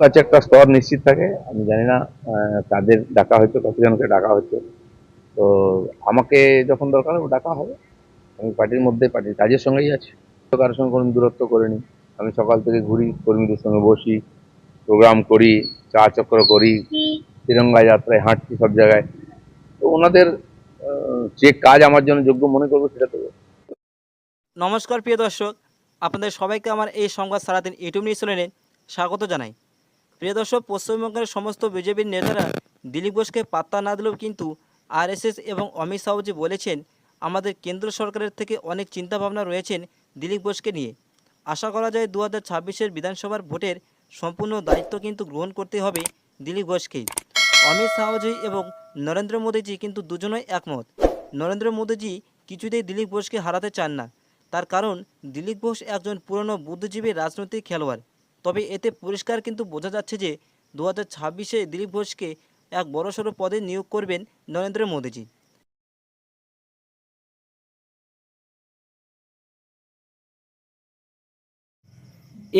কাছে একটা স্তর নিশ্চিত থাকে, আমি জানি না কাদের ডাকা হয়েছে, কতজনকে ডাকা হয়েছে। তো আমাকে যখন দরকার হবে, ডাকা হবে। আমি পার্টির মধ্যে, পার্টির কাজের সঙ্গেই আছি। কারোর সঙ্গে কোনো দূরত্ব করিনি। আমি সকাল থেকে ঘুরি, কর্মীদের সঙ্গে বসি, প্রোগ্রাম করি, চা চক্র করি, তিরঙ্গা যাত্রায় হাঁটছি সব জায়গায়। তো ওনাদের যে কাজ আমার জন্য যোগ্য মনে করব, সেটা তো নমস্কার, প্রিয় দর্শক। আপনাদের সবাইকে আমার এই সংবাদ সারাদিন ইউটিউব নিউজ চ্যানেলে স্বাগত জানাই। প্রিয় দর্শক পশ্চিমবঙ্গের সমস্ত বিজেপির নেতারা দিলীপ ঘোষকে পাত্তা না দিলেও কিন্তু আরএসএস এবং অমিত শাহজি বলেছেন, আমাদের কেন্দ্র সরকারের থেকে অনেক চিন্তাভাবনা রয়েছেন দিলীপ ঘোষকে নিয়ে। আশা করা যায় দু হাজার বিধানসভার ভোটের সম্পূর্ণ দায়িত্ব কিন্তু গ্রহণ করতে হবে দিলীপ ঘোষকেই। অমিত শাহজি এবং নরেন্দ্র মোদীজি কিন্তু দুজনই একমত। নরেন্দ্র মোদীজি কিছুতেই দিলীপ ঘোষকে হারাতে চান না। তার কারণ, দিলীপ ঘোষ একজন পুরনো বুদ্ধিজীবী রাজনৈতিক খেলোয়াড়। তবে এতে পরিষ্কার কিন্তু বোঝা যাচ্ছে যে দু হাজার ছাব্বিশে দিলীপ ঘোষকে এক বড়সড় পদে নিয়োগ করবেন নরেন্দ্র মোদীজি।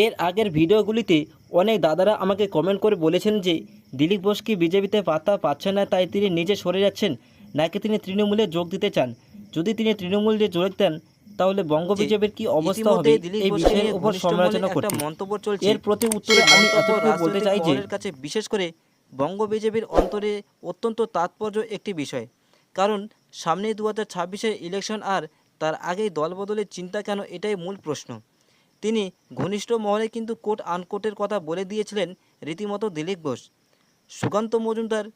এর আগের ভিডিওগুলিতে অনেক দাদারা আমাকে কমেন্ট করে বলেছেন যে দিলীপ ঘোষ কি বিজেপিতে পাত্তা পাচ্ছেন না তাই তিনি নিজে সরে যাচ্ছেন, নাকি তিনি তৃণমূলে যোগ দিতে চান? যদি তিনি তৃণমূলে যোগ দেন তাহলে বঙ্গ বিজেপির কি অবস্থা হবে এই বিষয়ের উপর সমালোচনা করতে মন্তব্য চলছে। এর প্রতি উত্তরে আমি এতটুকু বলতে চাই যে কাছে বিশেষ করে বঙ্গ বিজেপির অন্তরে অত্যন্ত তাৎপর্য একটি বিষয়। কারণ সামনে দু হাজার ছাব্বিশের ইলেকশন আর তার আগেই দলবদলের চিন্তা কেন এটাই মূল প্রশ্ন। তিনি ঘনিষ্ঠ মহলে কিন্তু কোট আনকোটের কথা বলে দিয়েছিলেন রীতিমতো দিলীপ ঘোষ। সুকান্ত মজুমদার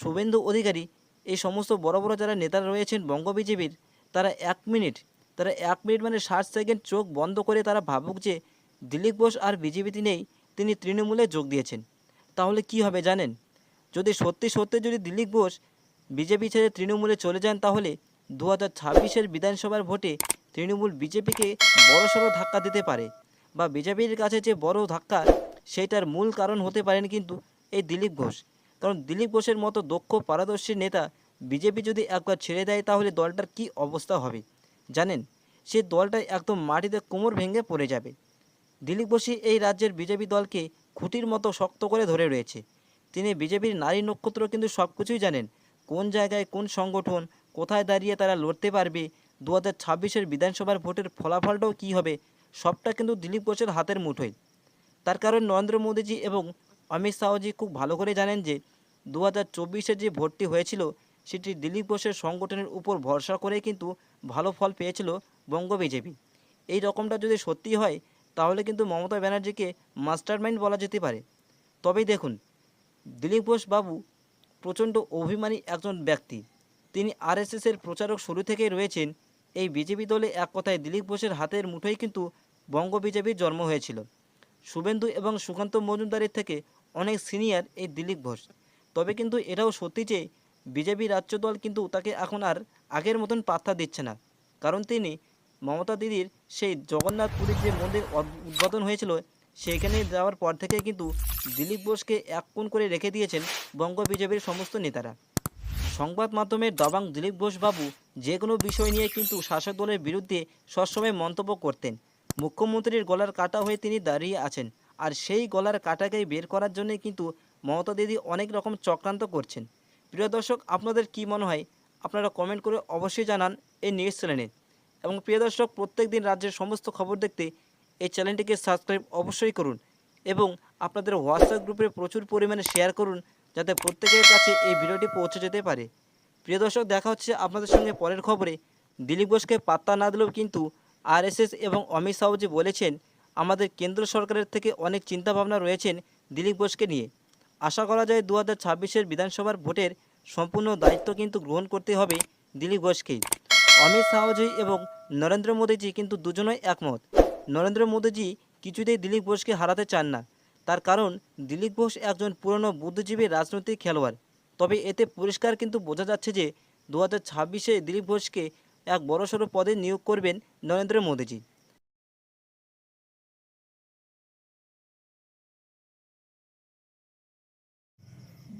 শুভেন্দু অধিকারী এই সমস্ত বড় বড় যারা নেতারা রয়েছেন বঙ্গ বিজেপির তারা এক মিনিট তারা এক মিনিট মানে ষাট সেকেন্ড চোখ বন্ধ করে তারা ভাবুক যে দিলীপ ঘোষ আর বিজেপিতে নেই তিনি তৃণমূলে যোগ দিয়েছেন। তাহলে কি হবে জানেন? যদি সত্যি সত্যি যদি দিলীপ ঘোষ বিজেপি ছেড়ে তৃণমূলে চলে যান তাহলে দু হাজার ছাব্বিশের বিধানসভার ভোটে তৃণমূল বিজেপিকে বড়সড় ধাক্কা দিতে পারে বা বিজেপির কাছে যে বড় ধাক্কা সেইটার মূল কারণ হতে পারেন কিন্তু এই দিলীপ ঘোষ। কারণ দিলীপ ঘোষের মতো দক্ষ পারদর্শী নেতা বিজেপি যদি একবার ছেড়ে দেয় তাহলে দলটার কি অবস্থা হবে? জানেন, সে দলটা একদম মাটিতে কোমর ভেঙে পড়ে যাবে। দিলীপ ঘোষই এই রাজ্যের বিজেপি দলকে খুঁটির মতো শক্ত করে ধরে রয়েছে। তিনি বিজেপির নারী নক্ষত্র কিন্তু সব কিছুই জানেন, কোন জায়গায় কোন সংগঠন, কোথায় দাঁড়িয়ে তারা লড়তে পারবে দু হাজার ছাব্বিশের বিধানসভার ভোটের ফলাফলটাও কী হবে, সবটা কিন্তু দিলীপ ঘোষের হাতের মুঠোয়। তার কারণ নরেন্দ্র মোদীজি এবং অমিত শাহজি খুব ভালো করে জানেন যে দু হাজার যে ভোটটি হয়েছিল সেটি দিলীপ ঘোষের সংগঠনের উপর ভরসা করে কিন্তু ভালো ফল পেয়েছিল বঙ্গ বিজেপি। এই রকমটা যদি সত্যি হয়, তাহলে কিন্তু মমতা ব্যানার্জিকে মাস্টারমাইন্ড বলা যেতে পারে। তবেই দেখুন, দিলীপ ঘোষ বাবু প্রচণ্ড অভিমানী একজন ব্যক্তি। তিনি আরএসএসের প্রচারক শুরু থেকেই রয়েছেন। এই বিজেপি দলে এক কথায় দিলীপ ঘোষের হাতের মুঠোয় কিন্তু বঙ্গ বিজেপির জন্ম হয়েছিল। শুভেন্দু এবং সুকান্ত মজুমদারের থেকে অনেক সিনিয়র এই দিলীপ ঘোষ। তবে কিন্তু এটাও সত্যি যে বিজেপি রাজ্য দল কিন্তু তাকে এখন আর আগের মতন পাত্তা দিচ্ছে না। কারণ তিনি মমতা দিদির সেই জগন্নাথপুরীর যে মন্দির উদ্বোধন হয়েছিল সেইখানে যাওয়ার পর থেকে কিন্তু দিলীপ বোসকে এক কোণ করে রেখে দিয়েছেন বঙ্গ বিজেপির সমস্ত নেতারা। সংবাদ মাধ্যমের দবাং দিলীপ ঘোষ বাবু যে কোনো বিষয় নিয়ে কিন্তু শাসক দলের বিরুদ্ধে সবসময় মন্তব্য করতেন। মুখ্যমন্ত্রীর গলার কাটা হয়ে তিনি দাঁড়িয়ে আছেন, আর সেই গলার কাটাকেই বের করার জন্যই কিন্তু মমতা দিদি অনেক রকম চক্রান্ত করছেন। প্রিয় দর্শক, আপনাদের কি মনে হয়? আপনারা কমেন্ট করে অবশ্যই জানান এই নিউজ চ্যানেলে এবং প্রিয় দর্শক প্রত্যেক দিন রাজ্যের সমস্ত খবর দেখতে এই চ্যানেলটিকে সাবস্ক্রাইব অবশ্যই করুন এবং আপনাদের হোয়াটসঅ্যাপ গ্রুপে প্রচুর পরিমাণে শেয়ার করুন যাতে প্রত্যেকের কাছে এই ভিডিওটি পৌঁছে যেতে পারে। প্রিয় দর্শক, দেখা হচ্ছে আপনাদের সঙ্গে পরের খবরে। দিলীপ ঘোষকে পাত্তা না দিলেও কিন্তু আরএসএস এবং অমিত শাহজি বলেছেন, আমাদের কেন্দ্র সরকারের থেকে অনেক চিন্তাভাবনা রয়েছেন দিলীপ ঘোষকে নিয়ে। আশা করা যায় দু হাজার ছাব্বিশের বিধানসভার ভোটের সম্পূর্ণ দায়িত্ব কিন্তু গ্রহণ করতে হবে দিলীপ ঘোষকেই অমিত শাহজি এবং নরেন্দ্র মোদীজি কিন্তু দুজনই একমত। নরেন্দ্র মোদীজি কিছুতেই দিলীপ ঘোষকে হারাতে চান না। তার কারণ, দিলীপ ঘোষ একজন পুরনো বুদ্ধিজীবী রাজনৈতিক খেলোয়াড়। তবে এতে পরিষ্কার কিন্তু বোঝা যাচ্ছে যে দু হাজার ছাব্বিশে দিলীপ ঘোষকে এক বড়সড় পদে নিয়োগ করবেন নরেন্দ্র মোদীজি।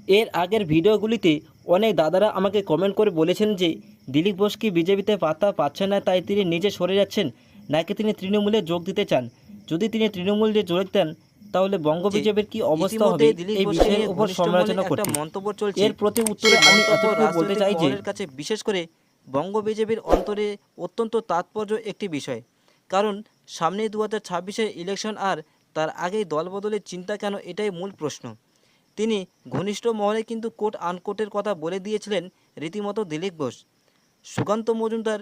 এর আগের ভিডিওগুলিতে অনেক দাদারা আমাকে কমেন্ট করে বলেছেন যে দিলীপ ঘোষ কি বিজেপিতে পাত্তা পাচ্ছেন না তাই তিনি নিজে সরে যাচ্ছেন নাকি তিনি তৃণমূলে যোগ দিতে চান? যদি তিনি তৃণমূলে যোগ দেন তাহলে বঙ্গ বিজেপির কি অবস্থা হবে? এই বিষয়ের উপর সমালোচনা একটা মন্তব্য চলছে। এর প্রতি উত্তরে আমি এতটুকু বলতে চাই যে কাছে বিশেষ করে বঙ্গ বিজেপির অন্তরে অত্যন্ত তাৎপর্য একটি বিষয়। কারণ সামনে দু হাজার ছাব্বিশের ইলেকশন আর তার আগেই দলবদলের চিন্তা কেন? এটাই মূল প্রশ্ন। তিনি ঘনিষ্ঠ মহলে কিন্তু কোট আনকোটের কথা বলে দিয়েছিলেন রীতিমতো দিলীপ ঘোষ। সুকান্ত মজুমদার,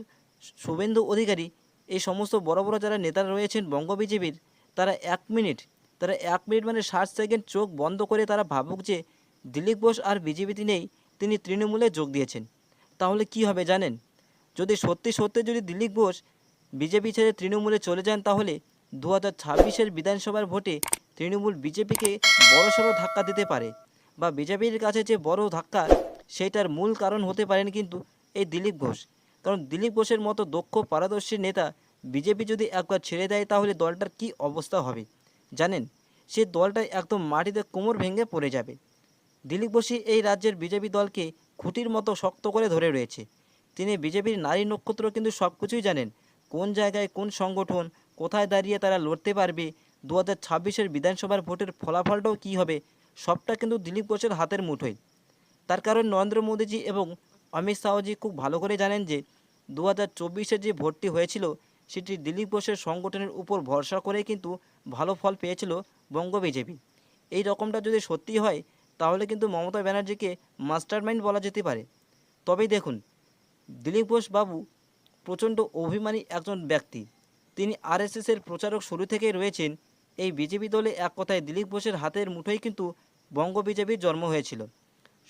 শুভেন্দু অধিকারী এই সমস্ত বড় বড় যারা নেতারা রয়েছেন বঙ্গ বিজেপির, তারা এক মিনিট, তারা এক মিনিট মানে ষাট সেকেন্ড চোখ বন্ধ করে তারা ভাবুক যে দিলীপ ঘোষ আর বিজেপিতে নেই তিনি তৃণমূলে যোগ দিয়েছেন। তাহলে কি হবে জানেন? যদি সত্যি সত্যি যদি দিলীপ ঘোষ বিজেপি ছেড়ে তৃণমূলে চলে যান তাহলে দু হাজার ছাব্বিশের বিধানসভার ভোটে তৃণমূল বিজেপিকে বড়সড় ধাক্কা দিতে পারে বা বিজেপির কাছে যে বড় ধাক্কা সেইটার মূল কারণ হতে পারেন কিন্তু এই দিলীপ ঘোষ। কারণ দিলীপ ঘোষের মতো দক্ষ পারদর্শী নেতা বিজেপি যদি একবার ছেড়ে দেয়, তাহলে দলটার কি অবস্থা হবে? জানেন, সে দলটা একদম মাটিতে কোমর ভেঙে পড়ে যাবে। দিলীপ ঘোষই এই রাজ্যের বিজেপি দলকে খুঁটির মতো শক্ত করে ধরে রয়েছে। তিনি বিজেপির নারী নক্ষত্র কিন্তু সব কিছুই জানেন। কোন জায়গায় কোন সংগঠন, কোথায় দাঁড়িয়ে তারা লড়তে পারবে দু হাজার ছাব্বিশের বিধানসভার ভোটের ফলাফলটাও কী হবে, সবটা কিন্তু দিলীপ ঘোষের হাতের মুঠোয়। তার কারণ নরেন্দ্র মোদীজি এবং অমিত শাহজি খুব ভালো করে জানেন যে, দু হাজার চব্বিশে যে ভোটটি হয়েছিল, সেটি দিলীপ ঘোষের সংগঠনের উপর ভরসা করে কিন্তু ভালো ফল পেয়েছিল বঙ্গ বিজেপি। এই রকমটা যদি সত্যি হয়, তাহলে কিন্তু মমতা ব্যানার্জিকে মাস্টারমাইন্ড বলা যেতে পারে। তবেই দেখুন, দিলীপ ঘোষ বাবু প্রচণ্ড অভিমানী একজন ব্যক্তি। তিনি আরএসএসের প্রচারক শুরু থেকেই রয়েছেন এই বিজেপি দলে এক কথায় দিলীপ ঘোষের হাতের মুঠোয় কিন্তু বঙ্গ বিজেপির জন্ম হয়েছিল।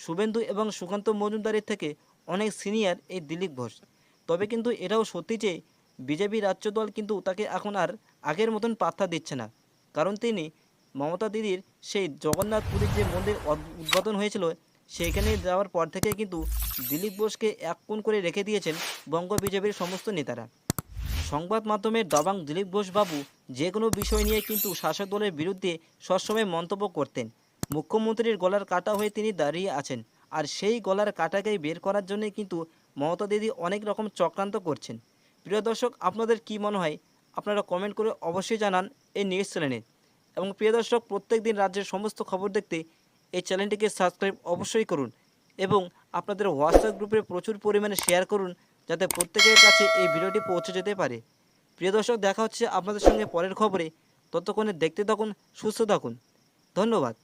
শুভেন্দু এবং সুকান্ত মজুমদারের থেকে অনেক সিনিয়র এই দিলীপ ঘোষ। তবে কিন্তু এটাও সত্যি যে বিজেপি রাজ্য দল কিন্তু তাকে এখন আর আগের মতন পাত্তা দিচ্ছে না। কারণ তিনি মমতা দিদির সেই জগন্নাথ পুরীর যে মন্দির উদ্বোধন হয়েছিল, সেইখানে যাওয়ার পর থেকে কিন্তু দিলীপ বোসকে এক কোণ করে রেখে দিয়েছেন বঙ্গ বিজেপির সমস্ত নেতারা। সংবাদ মাধ্যমের দবাং দিলীপ ঘোষ বাবু যে কোনো বিষয় নিয়ে কিন্তু শাসক দলের বিরুদ্ধে সবসময় মন্তব্য করতেন। মুখ্যমন্ত্রীর গলার কাটা হয়ে তিনি দাঁড়িয়ে আছেন আর সেই গলার কাটাকে বের করার জন্য কিন্তু মমতা দিদি অনেক রকম চক্রান্ত করছেন। প্রিয় দর্শক, আপনাদের কি মনে হয়? আপনারা কমেন্ট করে অবশ্যই জানান এই নিউজ চ্যানেলে এবং প্রিয় দর্শক, প্রত্যেক দিন রাজ্যের সমস্ত খবর দেখতে এই চ্যানেলটিকে সাবস্ক্রাইব অবশ্যই করুন এবং আপনাদের হোয়াটসঅ্যাপ গ্রুপে প্রচুর পরিমাণে শেয়ার করুন যাতে প্রত্যেকের কাছে এই ভিডিওটি পৌঁছে যেতে পারে। প্রিয় দর্শক, দেখা হচ্ছে আপনাদের সঙ্গে পরের খবরে। ততক্ষণে দেখতে থাকুন, সুস্থ থাকুন। ধন্যবাদ।